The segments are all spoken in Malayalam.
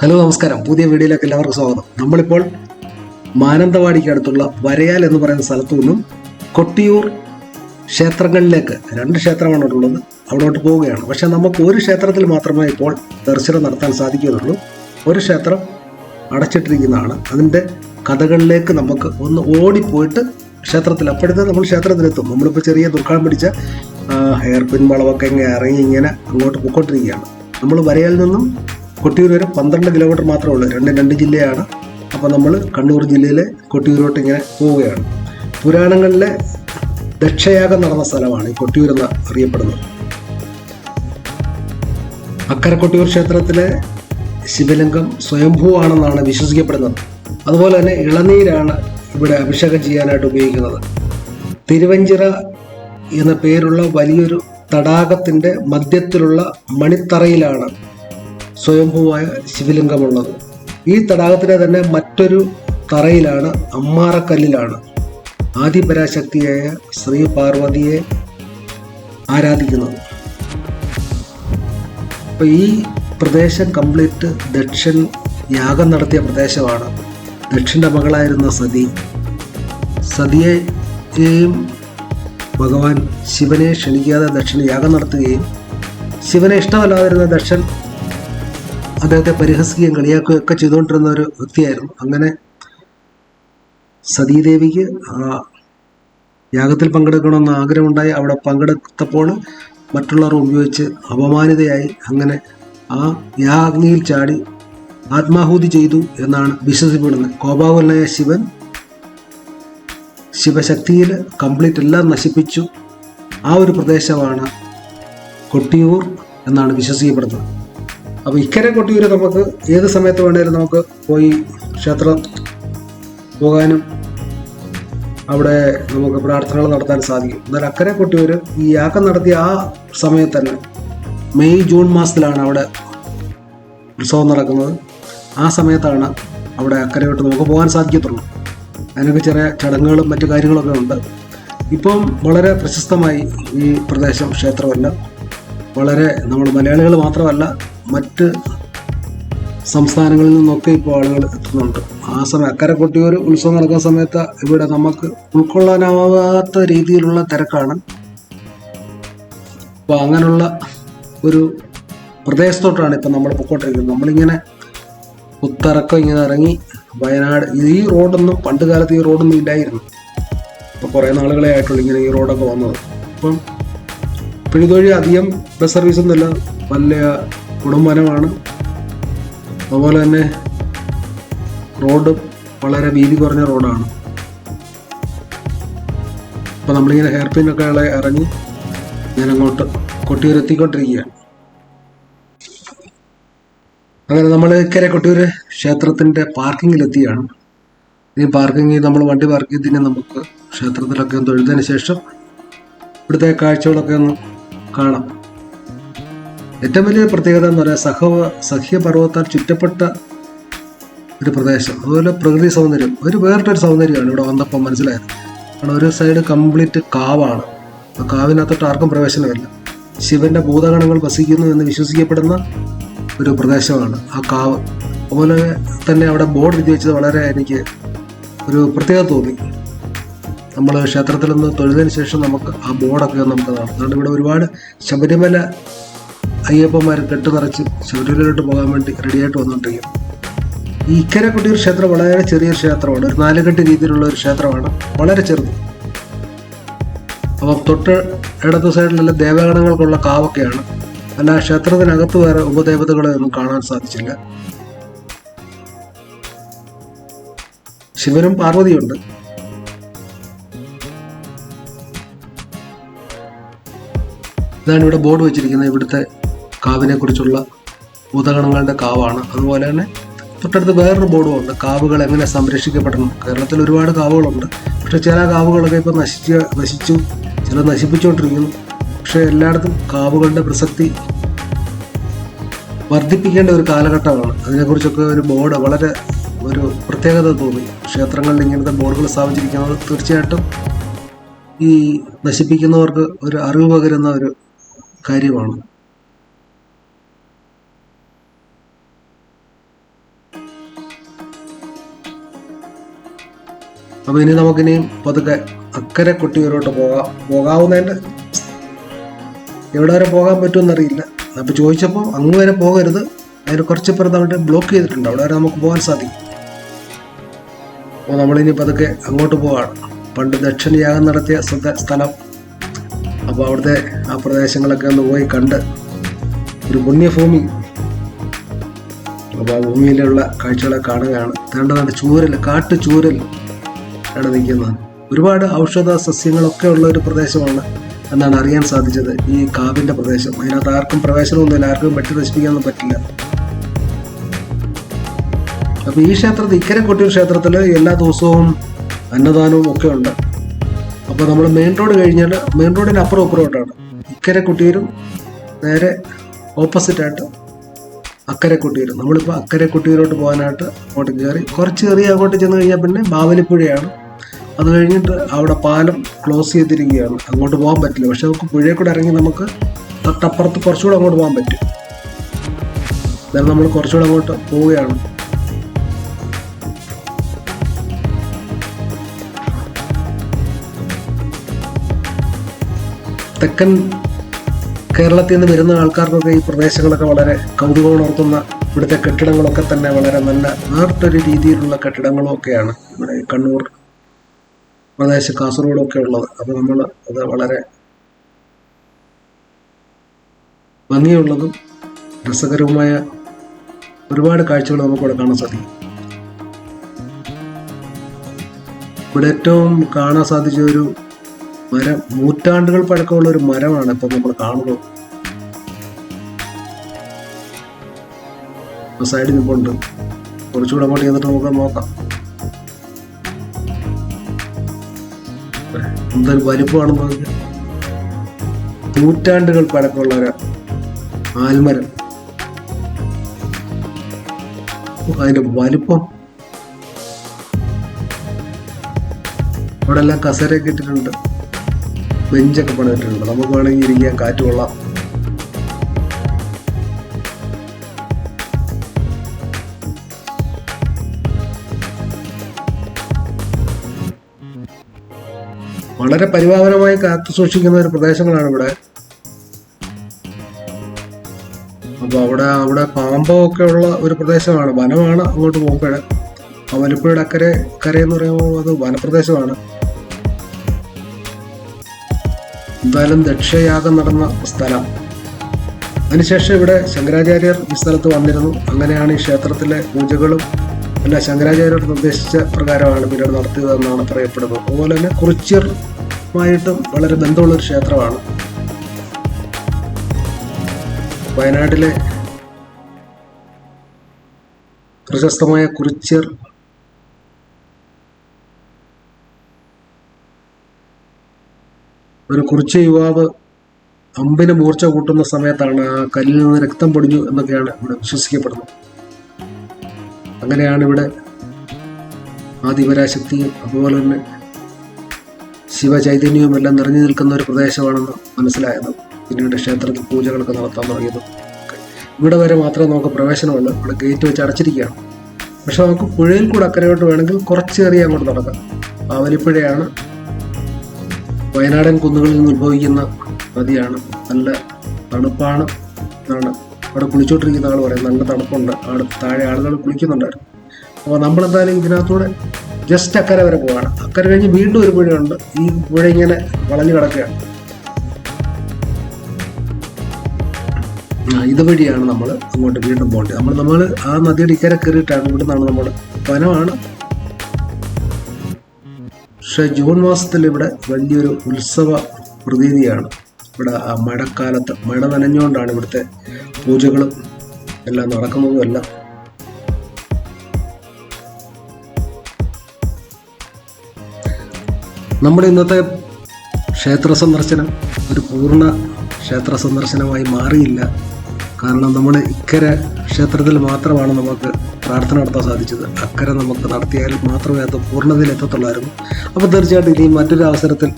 ഹലോ നമസ്കാരം. പുതിയ വീഡിയോയിലേക്ക് എല്ലാവർക്കും സ്വാഗതം. നമ്മളിപ്പോൾ മാനന്തവാടിക്ക് അടുത്തുള്ള വരയാൽ എന്ന് പറയുന്ന സ്ഥലത്തു നിന്നും കൊട്ടിയൂർ ക്ഷേത്രങ്ങളിലേക്ക് രണ്ട് ക്ഷേത്രമാണ് ഉള്ളത് അവിടോട്ട് പോവുകയാണ്. പക്ഷെ നമുക്ക് ഒരു ക്ഷേത്രത്തിൽ മാത്രമേ ഇപ്പോൾ ദർശനം നടത്താൻ സാധിക്കുകയുള്ളൂ. ഒരു ക്ഷേത്രം അടച്ചിട്ടിരിക്കുന്നതാണ്. അതിന്റെ കഥകളിലേക്ക് നമുക്ക് ഒന്ന് ഓടിപ്പോയിട്ട് ക്ഷേത്രത്തിൽ അപ്പോഴത്തെ നമ്മൾ ക്ഷേത്രത്തിലെത്തും. നമ്മളിപ്പോൾ ചെറിയ ദുർഘാടം പിടിച്ച ഹെയർ പിൻ വളവൊക്കെ ഇങ്ങനെ ഇറങ്ങി ഇങ്ങനെ അങ്ങോട്ട് പൊക്കോട്ടിരിക്കുകയാണ് നമ്മൾ വരയാൽ നിന്നും കൊട്ടിയൂർ വരെ പന്ത്രണ്ട് കിലോമീറ്റർ മാത്രമേ ഉള്ളൂ. രണ്ട് രണ്ട് ജില്ലയാണ്. അപ്പോൾ നമ്മൾ കണ്ണൂർ ജില്ലയിലെ കൊട്ടിയൂരോട്ട് ഇങ്ങനെ പോവുകയാണ്. പുരാണങ്ങളിലെ ദക്ഷയാഗം നടന്ന സ്ഥലമാണ് ഈ കൊട്ടിയൂർ എന്ന് അറിയപ്പെടുന്നത്. അക്കര കൊട്ടിയൂർ ക്ഷേത്രത്തിലെ ശിവലിംഗം സ്വയംഭൂവാണെന്നാണ് വിശ്വസിക്കപ്പെടുന്നത്. അതുപോലെ തന്നെ ഇളനീരാണ് ഇവിടെ അഭിഷേകം ചെയ്യാനായിട്ട് ഉപയോഗിക്കുന്നത്. തിരുവഞ്ചിറ എന്ന പേരുള്ള വലിയൊരു തടാകത്തിന്റെ മധ്യത്തിലുള്ള മണിത്തറയിലാണ് സ്വയംഭൂവായ ശിവലിംഗമുള്ളത്. ഈ തടാകത്തിലെ തന്നെ മറ്റൊരു തറയിലാണ് അമ്മാറക്കല്ലിലാണ് ആദിപരാശക്തിയായ ശ്രീ പാർവതിയെ ആരാധിക്കുന്നത്. അപ്പൊ ഈ പ്രദേശം കംപ്ലീറ്റ് ദക്ഷൻ യാഗം നടത്തിയ പ്രദേശമാണ്. ദക്ഷിന്റെ മകളായിരുന്ന സതി. സതിയെയും ഭഗവാൻ ശിവനെ ക്ഷണിക്കാതെ ദക്ഷൻ യാഗം നടത്തുകയും ശിവനെ ഇഷ്ടമല്ലാതിരുന്ന ദക്ഷൻ അദ്ദേഹത്തെ പരിഹസിക്കുകയും കളിയാക്കുകയും ഒക്കെ ചെയ്തുകൊണ്ടിരുന്ന ഒരു വ്യക്തിയായിരുന്നു. അങ്ങനെ സതീദേവിക്ക് യാഗത്തിൽ പങ്കെടുക്കണമെന്ന് ആഗ്രഹമുണ്ടായി. അവിടെ പങ്കെടുത്തപ്പോൾ മറ്റുള്ളവർ ഉപയോഗിച്ച് അപമാനിതയായി. അങ്ങനെ ആ യാഗ്നിയിൽ ചാടി ആത്മാഹൂതി ചെയ്തു എന്നാണ് വിശ്വസിപ്പെടുന്നത് കോപാകുലനായ ശിവൻ ശിവശക്തിയിൽ കംപ്ലീറ്റ് എല്ലാം നശിപ്പിച്ചു. ആ ഒരു പ്രദേശമാണ് കൊട്ടിയൂർ എന്നാണ് വിശ്വസിക്കപ്പെടുന്നത്. അപ്പോൾ ഇക്കരെ കൊട്ടിയൂർ നമുക്ക് ഏത് സമയത്ത് വേണേലും നമുക്ക് പോയി ക്ഷേത്രം പോകാനും അവിടെ നമുക്ക് പ്രാർത്ഥനകൾ നടത്താൻ സാധിക്കും. എന്നാൽ അക്കരെ കൊട്ടിയൂർ ഈ യാക്കം നടത്തിയ ആ സമയത്ത് തന്നെ മെയ് ജൂൺ മാസത്തിലാണ് അവിടെ ഉത്സവം നടക്കുന്നത്. ആ സമയത്താണ് അവിടെ അക്കരയോട്ട് നമുക്ക് പോകാൻ സാധിക്കത്തുള്ളൂ. അതിനൊക്കെ ചെറിയ ചടങ്ങുകളും മറ്റു കാര്യങ്ങളൊക്കെ ഉണ്ട്. ഇപ്പം വളരെ പ്രശസ്തമായി ഈ പ്രദേശം ക്ഷേത്രമല്ല. വളരെ നമ്മൾ മലയാളികൾ മാത്രമല്ല മറ്റ് സംസ്ഥാനങ്ങളിൽ നിന്നൊക്കെ ഇപ്പോൾ ആളുകൾ എത്തുന്നുണ്ട്. ആ സമയം അക്കരെ കൊട്ടിയൂർ ഉത്സവം നടക്കുന്ന സമയത്ത് ഇവിടെ നമുക്ക് ഉൾക്കൊള്ളാനാവാത്ത രീതിയിലുള്ള തിരക്കാണ്. അപ്പോൾ അങ്ങനെയുള്ള ഒരു പ്രദേശത്തോട്ടാണ് ഇപ്പം നമ്മൾ പൊക്കോട്ടിരിക്കുന്നത് നമ്മളിങ്ങനെ ഉത്തറക്കം ഇങ്ങനെ ഇറങ്ങി വയനാട് ഈ റോഡൊന്നും പണ്ട് കാലത്ത് ഈ റോഡൊന്നും ഇല്ലായിരുന്നു. ഇപ്പോൾ കുറേ നാളുകളെ ആയിട്ടുള്ളൂ ഇങ്ങനെ ഈ റോഡൊക്കെ വന്നത്. അപ്പം പിഴുതൊഴി അധികം ബസ് സർവീസ് ഒന്നുമില്ല വലിയ കുടുംബനമാണ് അതുപോലെ തന്നെ റോഡ് വളരെ വീതി കുറഞ്ഞ റോഡാണ്. അപ്പോൾ നമ്മളിങ്ങനെ ഹെയർ പിന്നൊക്കെ ഇറങ്ങി ഞാൻ അങ്ങോട്ട് കൊട്ടിയൂർ എത്തിക്കൊണ്ടിരിക്കുകയാണ് അങ്ങനെ നമ്മൾ ഇക്കരെ കൊട്ടിയൂർ ക്ഷേത്രത്തിന്റെ പാർക്കിങ്ങിലെത്തിയാണ്. ഈ പാർക്കിങ്ങിൽ നമ്മൾ വണ്ടി പാർക്ക് ചെയ്തിന് നമുക്ക് ക്ഷേത്രത്തിലൊക്കെ ഒന്ന് തൊഴുതിന് ശേഷം ഇവിടുത്തെ കാഴ്ചകളൊക്കെ ഒന്ന് കാണാം. ഏറ്റവും വലിയ പ്രത്യേകത എന്ന് പറയുക സഹവ സഹ്യപർവത്താൽ ചുറ്റപ്പെട്ട ഒരു പ്രദേശം. അതുപോലെ പ്രകൃതി സൗന്ദര്യം. ഒരു വേറിട്ടൊരു സൗന്ദര്യമാണ് ഇവിടെ വന്നപ്പോൾ മനസ്സിലായത്. കാരണം ഒരു സൈഡ് കംപ്ലീറ്റ് കാവാണ്. ആ കാവിനകത്തോട്ട് ആർക്കും പ്രവേശനമില്ല. ശിവന്റെ ഭൂതഗണങ്ങൾ വസിക്കുന്നു എന്ന് വിശ്വസിക്കപ്പെടുന്ന ഒരു പ്രദേശമാണ് ആ കാവ്. അതുപോലെ തന്നെ അവിടെ ബോർഡ് എഴുതി വെച്ചത് വളരെ എനിക്ക് ഒരു പ്രത്യേകത തോന്നി. നമ്മൾ ക്ഷേത്രത്തിൽ നിന്ന് തൊഴുതിന് ശേഷം നമുക്ക് ആ ബോർഡൊക്കെ നമുക്ക് കാണാം. അതുകൊണ്ട് ഇവിടെ ഒരുപാട് ശബരിമല അയ്യപ്പന്മാർ കെട്ട് നിറച്ച് ശബരിമലയിലോട്ട് പോകാൻ വേണ്ടി റെഡിയായിട്ട് വന്നുകൊണ്ടിരിക്കും ഈ ഇക്കരക്കുട്ടി ഒരു ക്ഷേത്രം വളരെ ചെറിയ ക്ഷേത്രമാണ്. ഒരു നാലുകെട്ട് രീതിയിലുള്ള ഒരു ക്ഷേത്രമാണ്. വളരെ ചെറുത്. അപ്പം തൊട്ട് ഇടത്ത് സൈഡിലുള്ള ദേവഗണങ്ങൾക്കുള്ള കാവൊക്കെയാണ്. അല്ല ക്ഷേത്രത്തിനകത്ത് വേറെ ഉപദേവതകളെ ഒന്നും കാണാൻ സാധിച്ചില്ല. ശിവനും പാർവതിയുണ്ട്. ഇതാണ് ഇവിടെ ബോർഡ് വെച്ചിരിക്കുന്നത്. ഇവിടുത്തെ കാവിനെ കുറിച്ചുള്ള ഭൂതഗണങ്ങളുടെ കാവാണ്. അതുപോലെ തന്നെ തൊട്ടടുത്ത് വേറൊരു ബോർഡും ഉണ്ട്. കാവുകൾ എങ്ങനെ സംരക്ഷിക്കപ്പെടണം? കേരളത്തിൽ ഒരുപാട് കാവുകളുണ്ട്. പക്ഷേ ചില കാവുകളൊക്കെ ഇപ്പോൾ നശിച്ച് നശിച്ചു ചില നശിപ്പിച്ചുകൊണ്ടിരിക്കുന്നു. പക്ഷേ എല്ലായിടത്തും കാവുകളുടെ പ്രസക്തി വർദ്ധിപ്പിക്കേണ്ട ഒരു കാലഘട്ടമാണ്. അതിനെക്കുറിച്ചൊക്കെ ഒരു ബോർഡ് വളരെ ഒരു പ്രത്യേകത തോന്നി. ക്ഷേത്രങ്ങളിൽ ഇങ്ങനത്തെ ബോർഡുകൾ സ്ഥാപിച്ചിരിക്കുന്നത് തീർച്ചയായിട്ടും ഈ നശിപ്പിക്കുന്നവർക്ക് ഒരു അറിവ് പകരുന്ന ഒരു കാര്യമാണ്. അപ്പോൾ ഇനി നമുക്ക് നമുക്കിനി പതുക്കെ അക്കരെ കുട്ടിയൂരോട്ട് പോകാം പോകാവുന്നതിന്റെ എവിടെ വരെ പോകാൻ പറ്റുമെന്ന് അറിയില്ല അപ്പോൾ ചോദിച്ചപ്പോൾ അങ്ങ് വരെ പോകരുത്. അതിന് കുറച്ച് പേർ അവിടെ ബ്ലോക്ക് ചെയ്തിട്ടുണ്ട്. അവിടെ വരെ നമുക്ക് പോകാൻ സാധിക്കും. അപ്പോൾ നമ്മളിനി പതുക്കെ അങ്ങോട്ട് പോവാണ്. പണ്ട് ദക്ഷിണയാഗം നടത്തിയ സ്ഥലം അപ്പോൾ അവിടുത്തെ ആ പ്രദേശങ്ങളൊക്കെ ഒന്ന് പോയി കണ്ട് ഒരു പുണ്യഭൂമി. അപ്പോൾ ആ ഭൂമിയിലുള്ള കാഴ്ചകളെ കാണുകയാണ്. തേണ്ടതാണ് ചൂരൽ കാട്ടു ചൂരൽ ആണ് നിൽക്കുന്നത്. ഒരുപാട് ഔഷധ സസ്യങ്ങളൊക്കെ ഉള്ള ഒരു പ്രദേശമാണ് എന്നാണ് അറിയാൻ സാധിച്ചത് ഈ കാവിന്റെ പ്രദേശം. അതിനകത്ത് ആർക്കും പ്രവേശനമൊന്നുമില്ല ആർക്കും വെട്ടി നശിപ്പിക്കാനൊന്നും പറ്റില്ല. അപ്പൊ ഈ ക്ഷേത്രത്തിൽ ഇക്കരെ കൊട്ടിയൂർ ക്ഷേത്രത്തിൽ എല്ലാ ദിവസവും അന്നദാനവും ഒക്കെ ഉണ്ട്. അപ്പോൾ നമ്മൾ മെയിൻ റോഡ് കഴിഞ്ഞാൽ മെയിൻ റോഡിന് അപ്പുറം അപ്പുറമായിട്ടാണ് ഇക്കരെ കൊട്ടിയൂരും നേരെ ഓപ്പോസിറ്റ് ആയിട്ട് അക്കരെ കൊട്ടിയൂർ നമ്മളിപ്പോൾ അക്കരെ കുട്ടീരോട്ട് പോകാനായിട്ട് അങ്ങോട്ട് കയറി കുറച്ച് കയറി അങ്ങോട്ട് ചെന്ന് കഴിഞ്ഞാൽ പിന്നെ ബാവലിപ്പുഴയാണ് അത് കഴിഞ്ഞിട്ട് അവിടെ പാലം ക്ലോസ് ചെയ്തിരിക്കുകയാണ്. അങ്ങോട്ട് പോകാൻ പറ്റില്ല. പക്ഷെ നമുക്ക് പുഴയിൽ കൂടെ ഇറങ്ങി നമുക്ക് തൊട്ടപ്പുറത്ത് കുറച്ചുകൂടെ അങ്ങോട്ട് പോകാൻ പറ്റും. എന്നാലും നമ്മൾ കുറച്ചുകൂടെ അങ്ങോട്ട് പോവുകയാണ്. തെക്കൻ കേരളത്തിൽ നിന്ന് വരുന്ന ആൾക്കാർക്കൊക്കെ ഈ പ്രദേശങ്ങളൊക്കെ വളരെ കൗതുകം ഉണർത്തുന്ന ഇവിടുത്തെ കെട്ടിടങ്ങളൊക്കെ തന്നെ വളരെ നല്ല വേറിട്ടൊരു രീതിയിലുള്ള കെട്ടിടങ്ങളും ഒക്കെയാണ് ഇവിടെ കണ്ണൂർ പ്രദേശം കാസർഗോഡൊക്കെ ഉള്ളത്. അപ്പോൾ നമ്മൾ അത് വളരെ ഭംഗിയുള്ളതും രസകരവുമായ ഒരുപാട് കാഴ്ചകൾ നമുക്ക് ഇവിടെ കാണാൻ സാധിക്കും. ഇവിടെ ഏറ്റവും കാണാൻ സാധിച്ച ഒരു മരം നൂറ്റാണ്ടുകൾ പഴക്കമുള്ള ഒരു മരമാണ് ഇപ്പം നമ്മൾ കാണുന്നത്. സൈഡിൽ നിൽപ്പുണ്ട് കുറച്ചുകൂടെ അങ്ങോട്ട് ചെന്നിട്ട് നമുക്ക് നോക്കാം. എന്തൊരു വലിപ്പമാണെന്ന് നോക്കി. നൂറ്റാണ്ടുകൾ പഴക്കമുള്ള ഒരു ആൽമരം. അതിന്റെ വലിപ്പം. അവിടെ എല്ലാം കസേരയൊക്കെ ഇട്ടിട്ടുണ്ട്. ബെഞ്ചൊക്കെ പണിതിട്ടുണ്ട്. നമുക്ക് വേണമെങ്കിൽ ഇരിക്കാൻ കാറ്റ് കൊള്ളാം. വളരെ പരിപാവനമായി കാത്തു സൂക്ഷിക്കുന്ന ഒരു പ്രദേശങ്ങളാണ് ഇവിടെ. അപ്പൊ അവിടെ അവിടെ പാമ്പൊക്കെ ഉള്ള ഒരു പ്രദേശമാണ്. വനമാണ് അങ്ങോട്ട് പോകുമ്പോഴേ ആ വലുപ്പയുടെ അക്കരെ കരയെന്ന് പറയുമ്പോൾ അത് വനപ്രദേശമാണ്. എന്തായാലും ദക്ഷയാഗം നടന്ന സ്ഥലം. അതിനുശേഷം ഇവിടെ ശങ്കരാചാര്യർ ഈ സ്ഥലത്ത് വന്നിരുന്നു. അങ്ങനെയാണ് ഈ ക്ഷേത്രത്തിലെ പൂജകളും അല്ല ശങ്കരാചാര്യർ നിർദ്ദേശിച്ച പ്രകാരമാണ് പിന്നീട് നടത്തിയതെന്നാണ് പറയപ്പെടുന്നത്. അതുപോലെ തന്നെ കുറിച്യറുമായിട്ടും വളരെ ബന്ധമുള്ളൊരു ക്ഷേത്രമാണ്. വയനാട്ടിലെ പ്രശസ്തമായ കുറിച്യർ ഒരു കുറിച്ച് യുവാവ് അമ്പിന് മൂർച്ച കൂട്ടുന്ന സമയത്താണ് ആ കല്ലിൽ നിന്ന് രക്തം പൊടിഞ്ഞു എന്നൊക്കെയാണ് ഇവിടെ വിശ്വസിക്കപ്പെടുന്നത്. അങ്ങനെയാണ് ഇവിടെ ആദിപരാശക്തിയും അതുപോലെ തന്നെ ശിവചൈതന്യവും എല്ലാം നിറഞ്ഞു നിൽക്കുന്ന ഒരു പ്രദേശമാണെന്ന് മനസ്സിലായത് പിന്നീട് ക്ഷേത്രത്തിൽ പൂജകളൊക്കെ നടത്താൻ തുടങ്ങിയത്. ഇവിടെ വരെ മാത്രമേ നമുക്ക് പ്രവേശനമുള്ളൂ. ഇവിടെ ഗേറ്റ് വെച്ച് അടച്ചിരിക്കുകയാണ്. പക്ഷെ നമുക്ക് പുഴയിൽ കൂടെ അക്കരയോട്ട് വേണമെങ്കിൽ കുറച്ചേറിയ അങ്ങോട്ട് നടക്കാം. ആവലിപ്പുഴയാണ് വയനാടൻ കുന്നുകളിൽ നിന്ന് ഉത്ഭവിക്കുന്ന നദിയാണ്. നല്ല തണുപ്പാണ്. എന്നാണ് അവിടെ കുളിച്ചോണ്ടിരിക്കുന്ന ആൾ പറയും നല്ല തണുപ്പുണ്ട്. അവിടെ താഴെ ആളുകൾ കുളിക്കുന്നുണ്ടായിരുന്നു. അപ്പോൾ നമ്മളെന്തായാലും ഇതിനകത്തൂടെ ജസ്റ്റ് അക്കരെ വരെ പോവാണ്. അക്കരെ കഴിഞ്ഞ് വീണ്ടും ഒരു പുഴയുണ്ട് ഈ പുഴ ഇങ്ങനെ വളഞ്ഞു കിടക്കുകയാണ്. ഇതുവഴിയാണ് നമ്മൾ അങ്ങോട്ട് വീണ്ടും പോകേണ്ടത്. നമ്മൾ നമ്മൾ ആ നദിയുടെ ഇക്കരെ കയറിയിട്ടാണ് ഇവിടുന്നാണ് നമ്മൾ വനമാണ്. പക്ഷെ ജൂൺ മാസത്തിൽ ഇവിടെ വലിയൊരു ഉത്സവ പ്രതീതിയാണ്. ഇവിടെ ആ മഴക്കാലത്ത് മഴ നനഞ്ഞുകൊണ്ടാണ് ഇവിടുത്തെ പൂജകളും എല്ലാം നടക്കുന്നതും എല്ലാം. നമ്മുടെ ഇന്നത്തെ ക്ഷേത്ര സന്ദർശനം ഒരു പൂർണ ക്ഷേത്ര സന്ദർശനമായി മാറിയില്ല. കാരണം നമ്മൾ ഇക്കരെ ക്ഷേത്രത്തിൽ മാത്രമാണ് നമുക്ക് പ്രാർത്ഥന നടത്താൻ സാധിച്ചത്. അക്കരെ നമുക്ക് നടത്തിയാൽ മാത്രമേ അത് പൂർണതയിൽ എത്തത്തുള്ളായിരുന്നു. അപ്പോൾ തീർച്ചയായിട്ടും ഇനി മറ്റൊരു അവസരത്തിൽ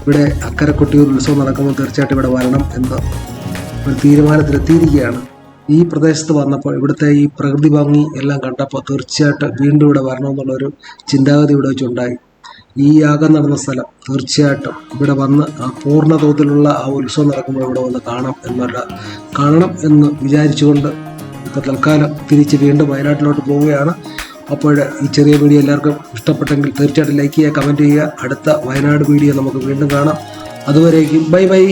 ഇവിടെ അക്കരെ കൊട്ടിയൂർ ഉത്സവം നടക്കുമ്പോൾ തീർച്ചയായിട്ടും ഇവിടെ വരണം എന്ന ഒരു തീരുമാനത്തിലെത്തിയിരിക്കുകയാണ് ഈ പ്രദേശത്ത് വന്നപ്പോൾ ഇവിടുത്തെ ഈ പ്രകൃതി ഭംഗി എല്ലാം കണ്ടപ്പോൾ തീർച്ചയായിട്ടും വീണ്ടും ഇവിടെ വരണമെന്നുള്ളൊരു ചിന്താഗതി ഇവിടെ വെച്ചുണ്ടായി. ഈ യാഗം നടന്ന സ്ഥലം തീർച്ചയായിട്ടും ഇവിടെ വന്ന് ആ പൂർണ തോതിലുള്ള ആ ഉത്സവം നടക്കുമ്പോൾ ഇവിടെ വന്ന് കാണാം എന്നുള്ള കാണണം എന്ന് വിചാരിച്ചുകൊണ്ട് ഇപ്പോൾ തൽക്കാലം തിരിച്ച് വീണ്ടും വയനാട്ടിലോട്ട് പോവുകയാണ്. അപ്പോൾ ഈ ചെറിയ വീഡിയോ എല്ലാവർക്കും ഇഷ്ടപ്പെട്ടെങ്കിൽ തീർച്ചയായിട്ടും ലൈക്ക് ചെയ്യുക കമന്റ് ചെയ്യുക. അടുത്ത വയനാട് വീഡിയോ നമുക്ക് വീണ്ടും കാണാം. അതുവരേക്കും ബൈ ബൈ.